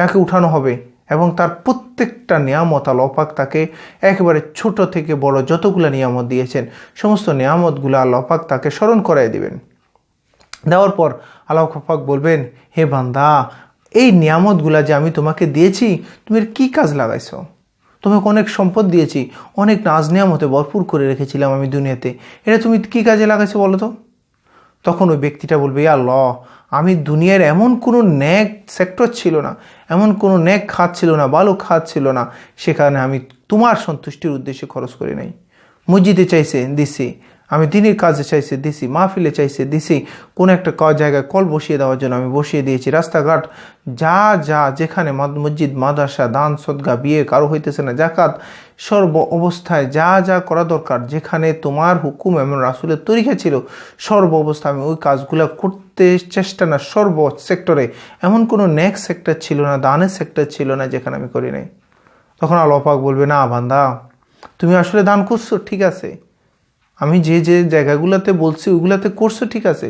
তাকে উঠানো হবে এবং তার প্রত্যেকটা নিয়ামত আল্লাপাক তাকে একেবারে ছোট থেকে বড় যতগুলো নিয়ামত দিয়েছেন, সমস্ত নিয়ামতগুলো আল্লাপাক তাকে স্মরণ করাই দিবেন। দেওয়ার পর আল্লাহ পাক বলবেন, হে বান্দা, এই নিয়ামতগুলা যে আমি তোমাকে দিয়েছি, তুমি কি কাজ লাগাইছো? তোমাকে অনেক সম্পদ দিয়েছি, অনেক নাজ নিয়ামতে ভরপুর করে রেখেছিলাম আমি দুনিয়াতে। এটা তুমি কি কাজে লাগাইছো বলো তো? তখন ওই ব্যক্তিটা বলবে, ইয়া ল আমি দুনিয়ার এমন কোনো ন্যাক সেক্টর ছিল না, এমন কোনো ন্যাক খাত ছিল না, ভালো খাত ছিল না, সেখানে আমি তোমার সন্তুষ্টির উদ্দেশ্যে খরচ করে নাই। মসজিদে চাইছে, দিছি আমি দিনের কাজে চাইছে, দিছি, মাহফিলে চাইছে, দিছি, কোনো একটা ক- জায়গায় কল বসিয়ে দেওয়ার জন্য আমি বসিয়ে দিয়েছি। রাস্তাঘাট যা যা, যেখানে মাদ- মসজিদ, মাদ্রাসা, দান, সদগা, বিয়ে, কারও হইতেছে না জাকাত সর্ব অবস্থায় যা যা করা দরকার, যেখানে তোমার হুকুম এমন রাসুলের তরিকা ছিল, সর্ব অবস্থায় আমি ওই কাজগুলো করতে চেষ্টা না, সর্ব সেক্টরে। এমন কোনো নেক্সট সেক্টর ছিল না, দানের সেক্টর ছিল না যেখানে আমি করি নাই। তখন আলোপাক বলবে, না বান্দা, তুমি আসলে দান করছ, ঠিক আছে। আমি যে যে জায়গাগুলোতে বলছি ওইগুলোতে করছ ঠিক আছে।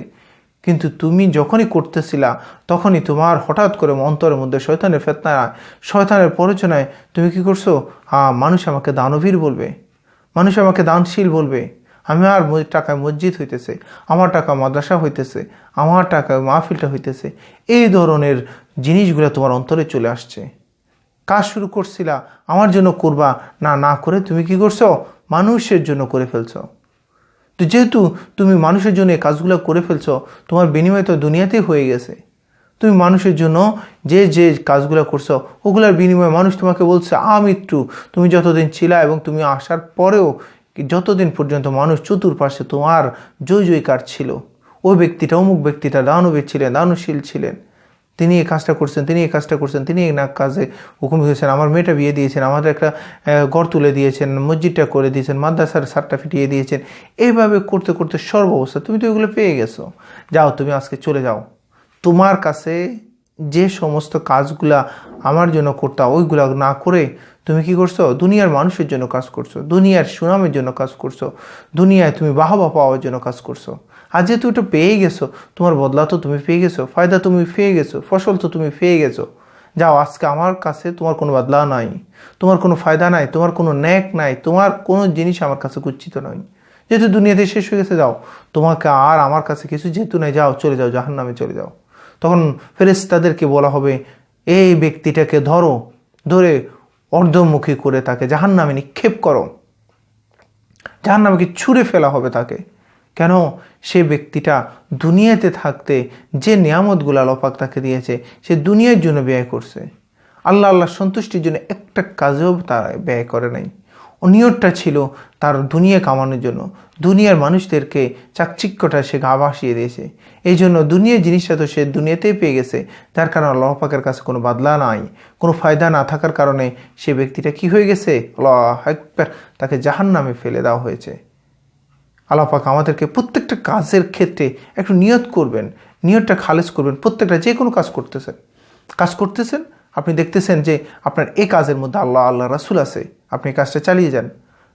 কিন্তু তুমি যখনই করতেছিলা, তখনই তোমার হঠাৎ করে অন্তরের মধ্যে শয়তানের ফেতনা শয়তানের প্ররোচনায় তুমি কি করছ? হ্যাঁ মানুষ আমাকে দানবীর বলবে, মানুষ আমাকে দানশীল বলবে। আমি আর টাকায় মসজিদ হইতেছে, আমার টাকা মাদ্রাসা হইতেছে, আমার টাকায় মাহফিলটা হইতেছে, এই ধরনের জিনিসগুলো তোমার অন্তরে চলে আসছে। কাজ শুরু করছিলা, আমার জন্য করবা, না না করে তুমি কি করছ? মানুষের জন্য করে ফেলছো। তো যেহেতু তুমি মানুষের জন্য এই কাজগুলো করে ফেলছো, তোমার বিনিময় তো দুনিয়াতেই হয়ে গেছে। তুমি মানুষের জন্য যে যে কাজগুলো করছ, ওগুলোর বিনিময়ে মানুষ তোমাকে বলছে আমৃত্যু তুমি যতদিন ছিলা এবং তুমি আসার পরেও যতদিন পর্যন্ত মানুষ চতুর্পাশে তোমার জয় জয়কার ছিল ওই ব্যক্তিটা অমুক ব্যক্তিটা দানবীর ছিলেন, দানশীল ছিলেন। তিনি এই কাজটা করছেন, তিনি এই কাজটা করছেন, তিনি এই না কাজে হুকুম দিয়েছেন, আমার মেয়েটা বিয়ে দিয়েছেন, আমাদের একটা ঘর তুলে দিয়েছেন, মসজিদটা করে দিয়েছেন, মাদ্রাসার সারটা ফিটিয়ে দিয়েছেন, এইভাবে করতে করতে সর্বাবস্থা। তুমি তো এগুলো পেয়ে গেছো। যাও, তুমি আজকে চলে যাও। তোমার কাছে যে সমস্ত কাজগুলা আমার জন্য করতা ওইগুলা না করে তুমি কি করছ? দুনিয়ার মানুষের জন্য কাজ করছ, দুনিয়ার সুনামের জন্য কাজ করছ, দুনিয়ায় তুমি বাহবা পাওয়ার জন্য কাজ করছ। আর যেহেতু এটা পেয়ে গেছো, তোমার বদলা তো তুমি পেয়ে গেছো, ফায়দা তুমি পেয়ে গেছো, ফসল তো তুমি পেয়ে গেছো। যাও, আজকে আমার কাছে তোমার কোনো বদলা নাই, তোমার কোনো ফায়দা নাই, তোমার কোনো ন্যাক নাই, তোমার কোনো জিনিস আমার কাছে কুচ্ছিত নয় যেহেতু দুনিয়াতে শেষ হয়ে গেছে, যাও, তোমাকে আর আমার কাছে কিছু যেহেতু নাই, যাও, চলে যাও জাহান নামে চলে যাও। তখন ফেরেস্তাদেরকে বলা হবে, এই ব্যক্তিটাকে ধরো, ধরে অর্ধমুখী করে তাকে জাহান নামে নিক্ষেপ করো। জাহান নামে ছুঁড়ে ফেলা হবে তাকে? কেন সে ব্যক্তিটা দুনিয়াতে থাকতে যে নিয়ামতগুলো আলোপাক তাকে দিয়েছে সে দুনিয়ার জন্য ব্যয় করছে। আল্লাহ আল্লাহ সন্তুষ্টির জন্য একটা কাজেও তার ব্যয় করে নাই। নিয়তটা ছিল তার দুনিয়া কামানোর জন্য। দুনিয়ার মানুষদেরকে চাকচিক্যটা সে গা ভাসিয়ে দিয়েছে। এই জন্য দুনিয়ার জিনিসটা তো সে দুনিয়াতেই পেয়ে গেছে। যার কারণে আল্লাহ পাকের কাছে কোনো বাদলা নাই কোনো ফায়দা না থাকার কারণে সে ব্যক্তিটা কি হয়ে গেছে? আল্লাহ আকবার, তাকে জাহান নামে ফেলে দেওয়া হয়েছে। আল্লাপাক আমাদেরকে প্রত্যেকটা কাজের ক্ষেত্রে একটু নিয়ত করবেন, নিয়তটা খালেজ করবেন, প্রত্যেকটা যে কোনো কাজ করতেছেন। কাজ করতেছেন, আপনি দেখতেছেন যে আপনার এই কাজের মধ্যে আল্লাহ আল্লাহ রাসুল আছে, আপনি কাজটা চালিয়ে যান।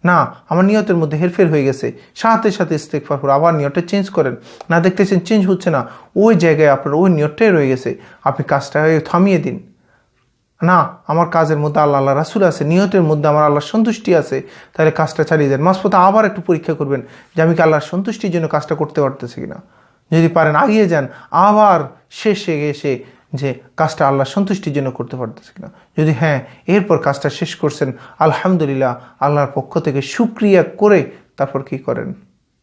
না, আমার নিয়তের মধ্যে হেরফের হয়ে গেছে। সাথে সাথে ইস্তেকফার করে আবার নিয়তটা চেঞ্জ করেন। না, দেখতেছেন চেঞ্জ হচ্ছে না, ওই জায়গায় আপনার ওই নিয়তটাই রয়ে গেছে। আপনি কাজটা থামিয়ে দিন। না, আমার কাজের মধ্যে আল্লাহ আল্লাহ রাসুল আছে নিয়তের মধ্যে আমার আল্লাহর সন্তুষ্টি আছে। তাহলে কাজটা চালিয়ে যান। মাঝপথে আবার একটু পরীক্ষা করবেন যে আমি কি আল্লাহর সন্তুষ্টির জন্য কাজটা করতে পারতেছি কিনা। যদি পারেন আগিয়ে যান, আবার শেষে এসে যে কাজটা আল্লাহর সন্তুষ্টির জন্য করতে পারতেছি কিনা। যদি হ্যাঁ এরপর কাজটা শেষ করছেন, আলহামদুলিল্লাহ, আল্লাহর পক্ষ থেকে সুক্রিয়া করে তারপর কি করেন?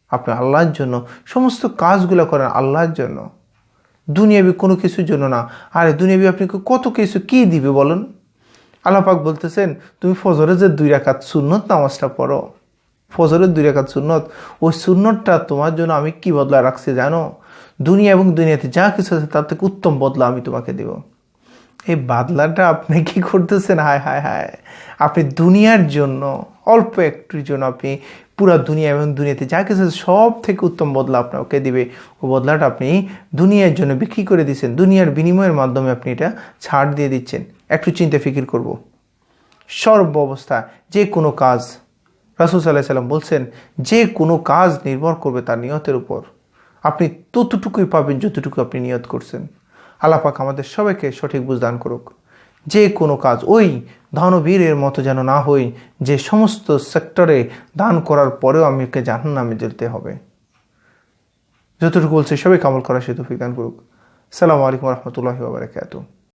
আপনি আল্লাহর জন্য, সমস্ত কাজগুলো করেন আল্লাহর জন্য। দুনিয়াবি কোনো কিছুর জন্য না। আরে দুনিয়াবি আপনাকে কত কিছু কি দিবে বলেন? আল্লাপাক বলতেছেন, তুমি ফজরে যে দুই রাকাত সুন্নত নামাজটা পড়ো। ফজরের দুই রাকাত সুন্নত, ওই সুন্নতটা তোমার জন্য আমি কি বদলা রাখছি জানো? দুনিয়া এবং দুনিয়াতে যা কিছু আছে তার থেকে উত্তম বদলা আমি তোমাকে দেব। এই বাদলাটা আপনি কি করতেছেন? হায় হায় হায়। আপনি দুনিয়ার জন্য অল্প একটুর জন্য আপনি পুরা দুনিয়া এবং দুনিয়াতে যা কিছু সব থেকে উত্তম বদলা আপনাকে দিবে। ও বদলাটা আপনি দুনিয়ার জন্য বিক্রি করে দিচ্ছেন। দুনিয়ার বিনিময়ের মাধ্যমে আপনি এটা ছাড় দিয়ে দিচ্ছেন। একটু চিন্তা ফিকির করব। সর্ব অবস্থা, যে কোনো কাজ, রাসুল সাল্লাহ সাল্লাম বলছেন, যে কোনো কাজ নির্ভর করবে তার নিয়তের উপর। আপনি ততটুকুই পাবেন যতটুকু আপনি নিয়ত করছেন। আল্লাপাক আমাদের সবাইকে সঠিক বুঝদান করুক। যে কোনো কাজ, ওই দানবীরের মতো যেন না হই, যে সমস্ত সেক্টরে দান করার পরেও আমাকে জাহান নামে যেতে হবে। যতটুকু বলছে সবাই কামল করা সে তৌফিক দান করুক। সালামু আলাইকুম রহমতুল্লাহি বাবরকাতুহ